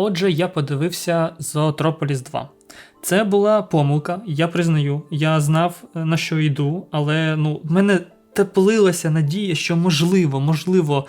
Отже, я подивився Зоотрополіс 2. Це була помилка, я признаю. Я знав, е, на що йду, але ну, в мене теплилася надія, що можливо, можливо,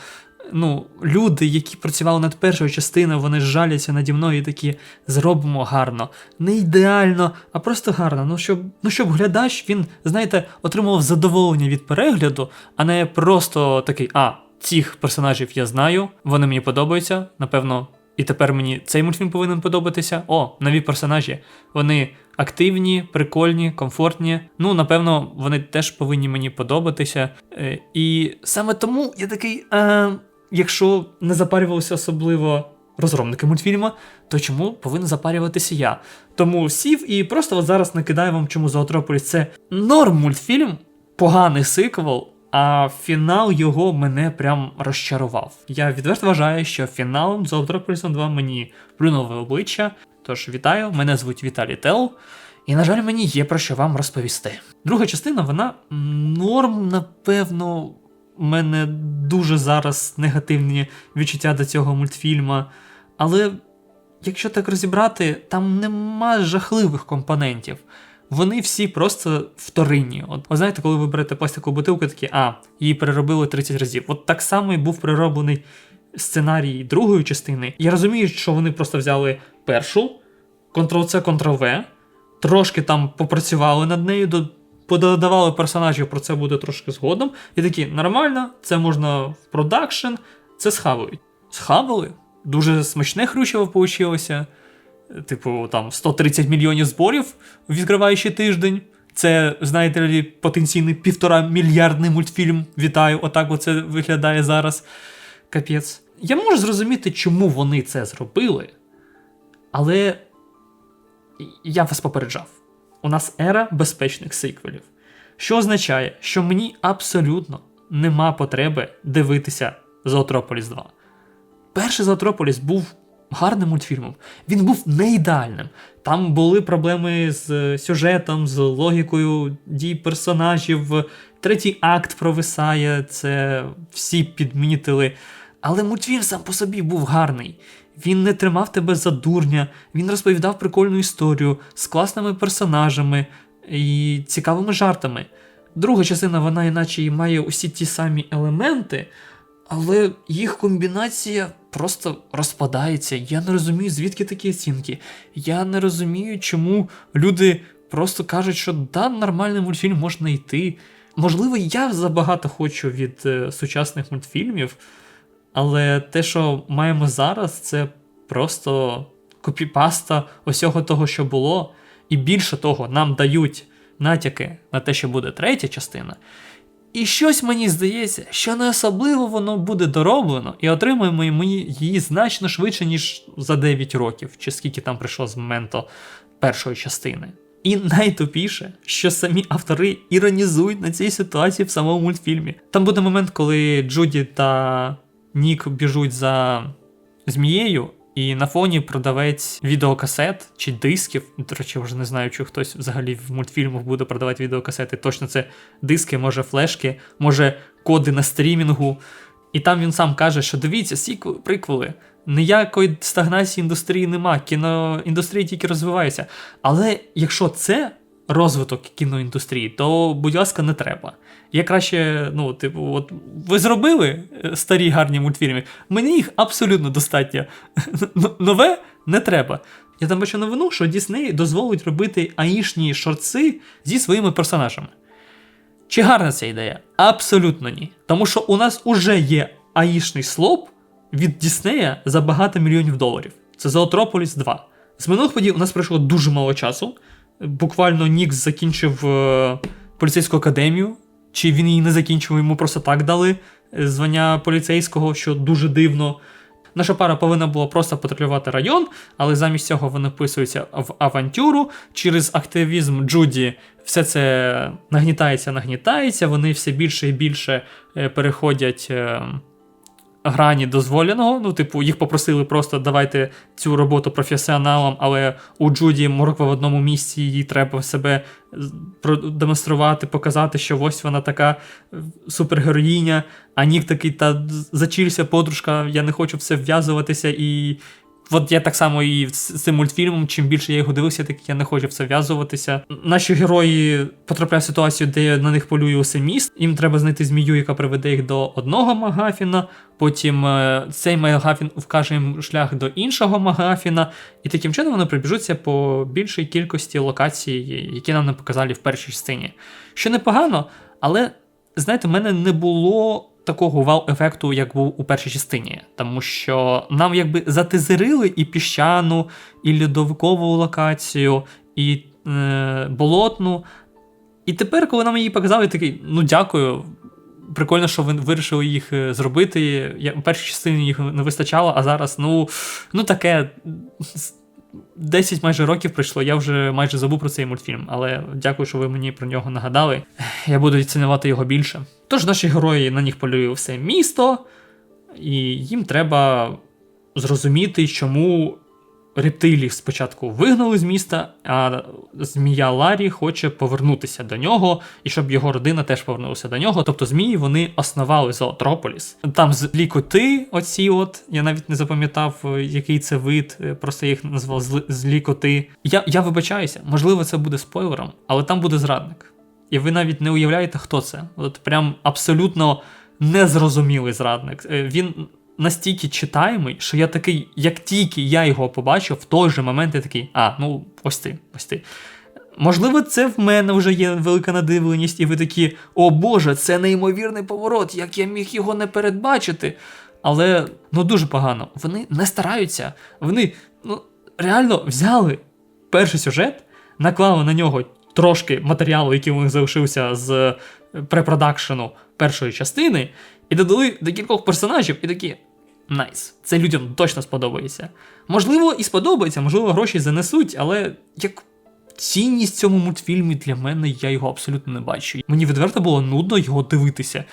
ну, люди, які працювали над першою частиною, вони жаляться наді мною і такі зробимо гарно. Не ідеально, а просто гарно. Ну щоб, ну, щоб глядач, він, знаєте, отримував задоволення від перегляду, а не просто такий, а, цих персонажів я знаю, вони мені подобаються, напевно. І тепер мені цей мультфільм повинен подобатися. О, нові персонажі. Вони активні, прикольні, комфортні. Ну, напевно, вони теж повинні мені подобатися. Е, і саме тому я такий, е, якщо не запарювалися особливо розробники мультфільму, то чому повинен запарюватися я? Тому сів і просто от зараз накидаю вам, чому Зоотрополіс це норм мультфільм, поганий сиквел. А фінал його мене прям розчарував. Я відверто вважаю, що фіналом Зоотрополісом 2 мені плюнули обличчя. Тож вітаю, мене звуть Віталій Тел, і, на жаль, мені є про що вам розповісти. Друга частина, вона норм, напевно, у мене дуже зараз негативні відчуття до цього мультфільма. Але якщо так розібрати, там нема жахливих компонентів. Вони всі просто вторинні. От ви знаєте, коли ви берете пластикову бутилку, такі, а, її переробили 30 разів. От так само і був перероблений сценарій другої частини. Я розумію, що вони просто взяли першу, Ctrl-C, Ctrl-V, трошки там попрацювали над нею, до- пододавали персонажів, про це буде трошки згодом. І такі, нормально, це можна в продакшн, це схавають. Схавали? Дуже смачне хрючево вийшло. Типу, там 130 мільйонів зборів, відкриваючи тиждень. Це, знаєте ли, потенційний півтора мільярдний мультфільм. Вітаю, отак оце виглядає зараз. Капець. Я можу зрозуміти, чому вони це зробили, але я вас попереджав. У нас ера безпечних сиквелів. Що означає, що мені абсолютно нема потреби дивитися Зоотрополіс 2. Перший Зоотрополіс був гарним мультфільмом. Він був не ідеальним. Там були проблеми з сюжетом, з логікою дій персонажів. Третій акт провисає, це всі підмітили. Але мультфільм сам по собі був гарний. Він не тримав тебе за дурня, він розповідав прикольну історію з класними персонажами і цікавими жартами. Друга частина, вона іначе має усі ті самі елементи, але їх комбінація просто розпадається. Я не розумію, звідки такі оцінки. Я не розумію, чому люди просто кажуть, що да, нормальний мультфільм можна йти. Можливо, я забагато хочу від е, сучасних мультфільмів, але те, що маємо зараз, це просто копіпаста усього того, що було. І більше того, нам дають натяки на те, що буде третя частина. І щось мені здається, що не особливо воно буде дороблено, і отримаємо ми її значно швидше, ніж за 9 років, чи скільки там прийшло з моменту першої частини. І найтупіше, що самі автори іронізують на цій ситуації в самому мультфільмі. Там буде момент, коли Джуді та Нік біжуть за змією, і на фоні продавець відеокасет чи дисків. До речі, вже не знаю, чи хтось взагалі в мультфільмах буде продавати відеокасети. Точно це диски, може флешки, може коди на стрімінгу. І там він сам каже, що дивіться, сіквели, приквели. Ніякої стагнації індустрії нема, кіноіндустрія тільки розвивається. Але якщо це розвиток кіноіндустрії, то, будь ласка, не треба. Я краще, ну, типу, от ви зробили е, старі гарні мультфільми, мені їх абсолютно достатньо. Нове не треба. Я там бачу новину, що Дісней дозволить робити аїшні шорти зі своїми персонажами. Чи гарна ця ідея? Абсолютно ні. Тому що у нас уже є аїшний слоп від Діснея за багато мільйонів доларів. Це Зоотрополіс 2. З минулих подій у нас пройшло дуже мало часу. Буквально Нікс закінчив е, поліцейську академію, чи він її не закінчив, йому просто так дали е, звання поліцейського, що дуже дивно. Наша пара повинна була просто патрулювати район, але замість цього вони вписуються в авантюру. Через активізм Джуді все це нагнітається, нагнітається. Вони все більше і більше е, переходять грані дозволеного. Ну, типу, їх попросили просто давайте цю роботу професіоналам, але у Джуді морква в одному місці, їй треба себе продемонструвати, показати, що ось вона така е, супергероїня, а Нік такий, та зачілься, подружка, я не хочу в це вв'язуватися і. От я так само і з цим мультфільмом, чим більше я його дивився, так я не хочу в це в'язуватися. Наші герої потрапляють в ситуацію, де на них полює усе міст. Їм треба знайти змію, яка приведе їх до одного Магафіна. Потім е, цей Магафін вкаже їм шлях до іншого Магафіна, і таким чином вони прибіжуться по більшій кількості локацій, які нам не показали в першій частині. Що непогано, але знаєте, в мене не було такого вау-ефекту, як був у першій частині, тому що нам якби затизерили і піщану, і льодовикову локацію, і е, болотну. І тепер, коли нам її показали, я такий, ну дякую. Прикольно, що ви вирішили їх е, зробити. Я, У першій частині їх не вистачало, а зараз, ну, ну таке. 10 майже років пройшло, я вже майже забув про цей мультфільм, але дякую, що ви мені про нього нагадали. Я буду цінувати його більше. Тож наші герої на них полює все місто, і їм треба зрозуміти, чому рептилів спочатку вигнали з міста, а змія Ларі хоче повернутися до нього, і щоб його родина теж повернулася до нього. Тобто змії вони основали Зоотрополіс. Там злі коти, оці от, я навіть не запам'ятав, який це вид, просто їх назвав злі коти. Я, Я вибачаюся, можливо, це буде спойлером, але там буде зрадник. І ви навіть не уявляєте, хто це. От прям абсолютно незрозумілий зрадник. Е, він настільки читаємий, що я такий, як тільки я його побачив, в той же момент я такий, а, ну ось ти, ось ти. Можливо, це в мене вже є велика надивленість, і ви такі, о Боже, це неймовірний поворот, як я міг його не передбачити. Але ну дуже погано. Вони не стараються. Вони ну, реально взяли перший сюжет, наклали на нього трошки матеріалу, який у них залишився з препродакшену першої частини, і додали декількох персонажів, і такі. Найс. Це людям точно сподобається. Можливо, і сподобається, можливо, гроші занесуть, але як цінність цьому мультфільмі для мене я його абсолютно не бачу. Мені відверто було нудно його дивитися.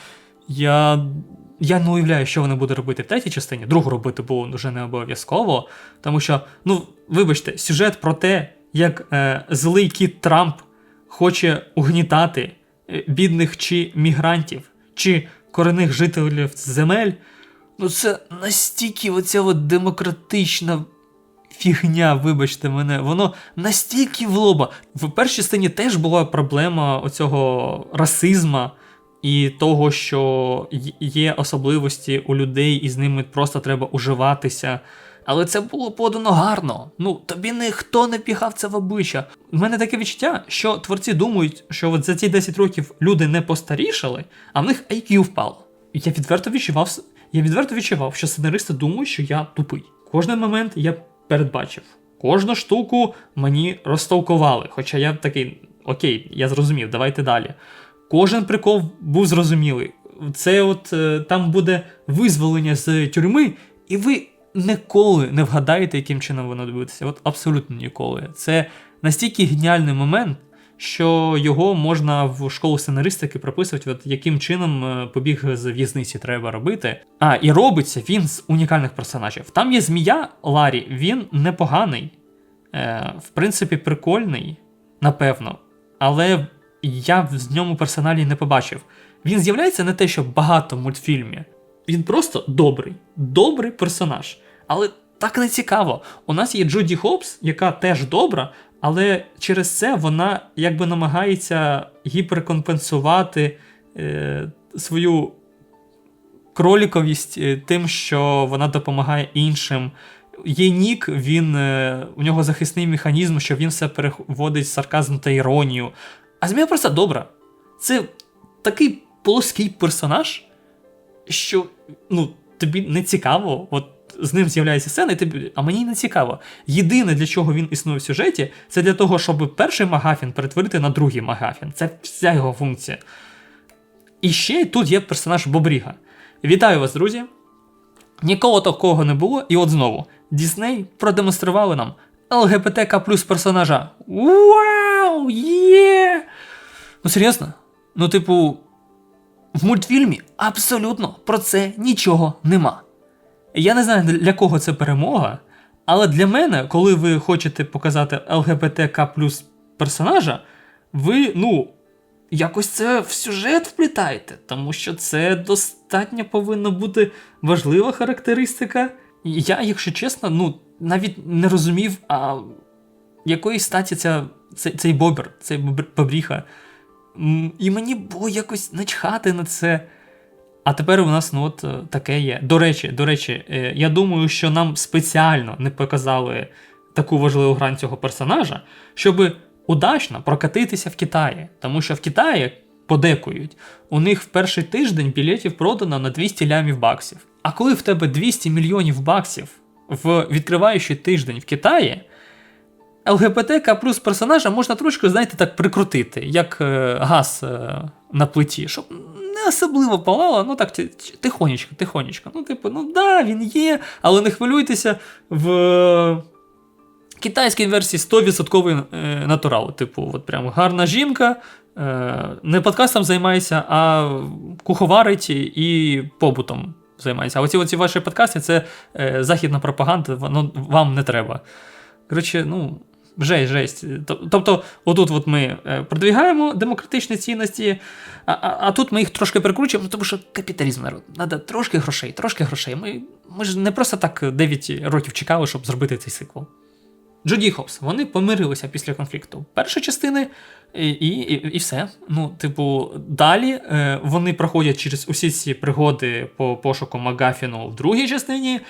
Я я не уявляю, що вони будуть робити в третій частині. Другу робити було вже не обов'язково. Тому що, ну, вибачте, сюжет про те, як е, злий кіт Трамп хоче угнітати е, бідних чи мігрантів, чи корінних жителів земель. Ну, це настільки оця от демократична фігня, вибачте мене, воно настільки в лоба. В першій сцені теж була проблема оцього расизма і того, що є особливості у людей, і з ними просто треба уживатися. Але це було подано гарно. Ну, тобі ніхто не піхав це в обличчя. У мене таке відчуття, що творці думають, що от за ці 10 років люди не постарішали, а в них IQ впало. Я відверто відчував, я відверто відчував, що сценаристи думають, що я тупий. Кожний момент я передбачив. Кожну штуку мені розтолкували. Хоча я такий, окей, я зрозумів, давайте далі. Кожен прикол був зрозумілий. Це от е, там буде визволення з тюрми, і ви ніколи не вгадаєте, яким чином воно дивитися. От абсолютно ніколи. Це настільки геніальний момент, що його можна в школу сценаристики прописувати, от яким чином е, побіг з в'язниці треба робити. А, і робиться він з унікальних персонажів. Там є змія Ларі, він непоганий, е, в принципі, прикольний, напевно. Але я в ньому персоналі не побачив. Він з'являється не те, що багато в мультфільмі. Він просто добрий, добрий персонаж. Але так не цікаво. У нас є Джуді Хопс, яка теж добра, але через це вона якби намагається гіперкомпенсувати е, свою кроліковість е, тим, що вона допомагає іншим. Є нік, він, е, у нього захисний механізм, що він все переводить в сарказм та іронію. А Змія просто добра. Це такий плоский персонаж, що ну, тобі не цікаво. От з ним з'являється сцена, і тобі, а мені не цікаво. Єдине, для чого він існує в сюжеті, це для того, щоб перший Магафін перетворити на другий Магафін. Це вся його функція. І ще тут є персонаж Бобріга. Вітаю вас, друзі! Ніколи такого не було, і от знову Дісней продемонстрували нам ЛГБТК плюс персонажа. Вау! Є! Ну, серйозно? Ну, типу, в мультфільмі абсолютно про це нічого нема. Я не знаю, для кого це перемога, але для мене, коли ви хочете показати ЛГБТК плюс персонажа, ви, ну, якось це в сюжет вплітаєте, тому що це достатньо повинна бути важлива характеристика. Я, якщо чесно, ну, навіть не розумів, а якої статі ця, цей, цей бобер, цей бобріха. І мені було якось начхати на це. А тепер у нас ну, от, е, таке є. До речі, до речі, е, я думаю, що нам спеціально не показали таку важливу грань цього персонажа, щоб удачно прокатитися в Китаї. Тому що в Китаї подекують, у них в перший тиждень білетів продано на 200 лямів баксів. А коли в тебе 200 мільйонів баксів в відкриваючий тиждень в Китаї, ЛГБТК плюс персонажа можна трошки, знаєте, так прикрутити, як е, газ на плиті, щоб особливо палало, ну так тихонечко, тихонечко. Ну, типу, ну да, він є, але не хвилюйтеся в китайській версії 100% е, натурал. Типу, от прям гарна жінка. е, Не подкастом займається, а куховарить і побутом займається. А оці, оці ваші подкасти це е, західна пропаганда, воно вам не треба. Коротше, ну, жесть, жесть. Тобто, отут от ми е, продвігаємо демократичні цінності, а, а, а тут ми їх трошки перекручуємо, ну, тому що капіталізм народ. Треба трошки грошей, трошки грошей. Ми, ми ж не просто так 9 років чекали, щоб зробити цей сиквел. Джоді Хопс, вони помирилися після конфлікту першої частини, і, і, і все. Ну, типу, далі е, вони проходять через усі ці пригоди по пошуку Магафіну в другій частині.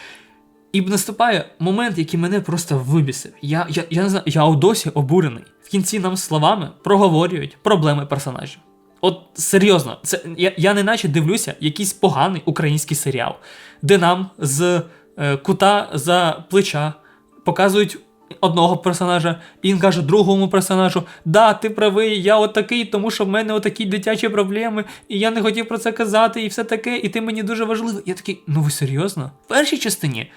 І наступає момент, який мене просто вибісив. Я, я, я не знаю, я досі обурений. В кінці нам словами проговорюють проблеми персонажів. От серйозно, це я, я не наче дивлюся якийсь поганий український серіал, де нам з е, кута за плеча показують одного персонажа, і він каже другому персонажу: Да, ти правий, я отакий, тому що в мене отакі дитячі проблеми, і я не хотів про це казати, і все таке, і ти мені дуже важливий. Я такий, ну ви серйозно? В першій частині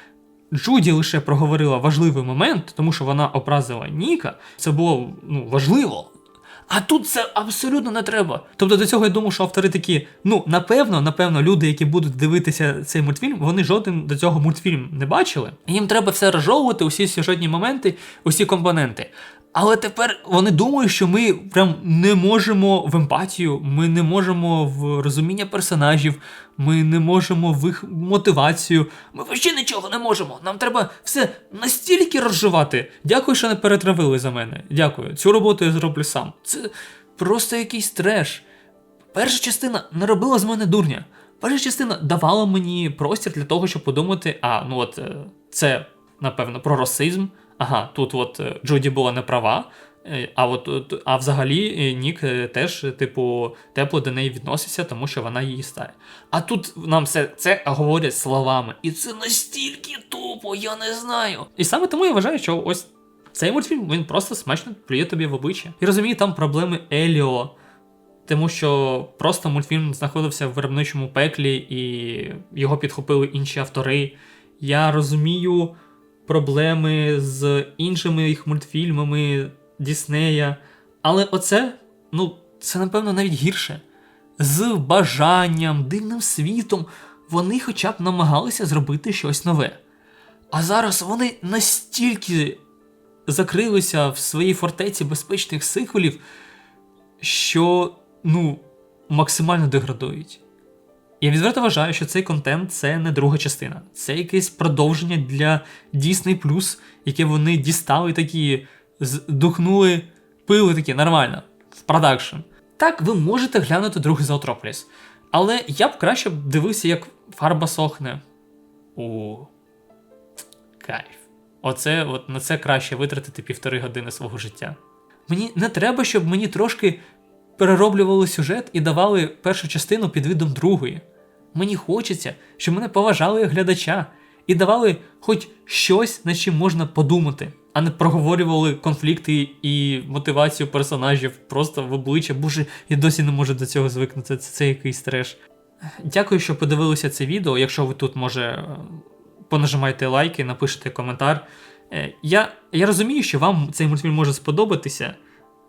Джуді лише проговорила важливий момент, тому що вона образила Ніка. Це було ну, важливо. А тут це абсолютно не треба. Тобто до цього я думаю, що автори такі, ну напевно, напевно, люди, які будуть дивитися цей мультфільм, вони жоден до цього мультфільм не бачили. Їм треба все розжовувати, усі сюжетні моменти, усі компоненти. Але тепер вони думають, що ми прям не можемо в емпатію, ми не можемо в розуміння персонажів, ми не можемо в їх мотивацію. Ми взагалі нічого не можемо. Нам треба все настільки розживати. Дякую, що не перетравили за мене. Дякую. Цю роботу я зроблю сам. Це просто якийсь треш. Перша частина не робила з мене дурня. Перша частина давала мені простір для того, щоб подумати: а, ну от е, це, напевно, про расизм. Ага, тут от е, Джуді була не права. е, А от от- а взагалі е, Нік е, теж, е, типу, тепло до неї відноситься, тому що вона її стає. А тут нам все це говорять словами. І це настільки тупо, я не знаю. І саме тому я вважаю, що ось цей мультфільм він просто смачно плює тобі в обличчя. І розумію, там проблеми Еліо, тому що просто мультфільм знаходився в виробничому пеклі і його підхопили інші автори. Я розумію проблеми з іншими їх мультфільмами Діснея. Але оце, ну, це напевно навіть гірше. З бажанням, дивним світом вони хоча б намагалися зробити щось нове. А зараз вони настільки закрилися в своїй фортеці безпечних сиквелів, що ну, максимально деградують. Я відверто вважаю, що цей контент це не друга частина. Це якесь продовження для Disney+, яке вони дістали такі, здухнули, пили такі, нормально, в продакшн. Так, ви можете глянути другий Зоотрополіс. Але я б краще дивився, як фарба сохне. У кайф. Оце, от на це краще витратити півтори години свого життя. Мені не треба, щоб мені трошки перероблювали сюжет і давали першу частину під видом другої. Мені хочеться, щоб мене поважали глядача і давали хоч щось, над чим можна подумати, а не проговорювали конфлікти і мотивацію персонажів просто в обличчя. Боже, я досі не можу до цього звикнути. Це, це якийсь треш. Дякую, що подивилися це відео. Якщо ви тут, може, понажимайте лайки, напишете коментар. Е, Я, я розумію, що вам цей мультфільм може сподобатися.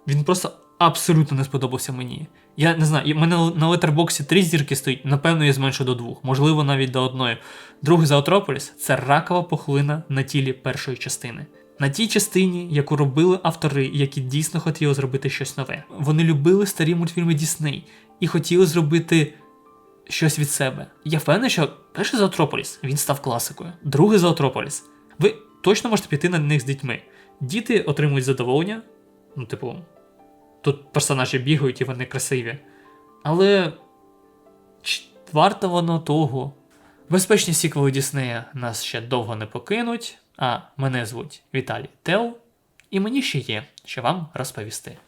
Він просто абсолютно не сподобався мені. Я не знаю, мене на летербоксі три зірки стоїть, напевно, я зменшу до двох, можливо, навіть до одної. Другий Заотрополіс це ракова пухлина на тілі першої частини. На тій частині, яку робили автори, які дійсно хотіли зробити щось нове. Вони любили старі мультфільми Дісней і хотіли зробити щось від себе. Я впевнений, що перший Зоотрополіс він став класикою. Другий Зоотрополіс. Ви точно можете піти на них з дітьми. Діти отримують задоволення. Ну, типу, тут персонажі бігають і вони красиві. Але чи варто воно того? Безпечні сіквели Діснея нас ще довго не покинуть. А мене звуть Віталій Тел, і мені ще є, що вам розповісти.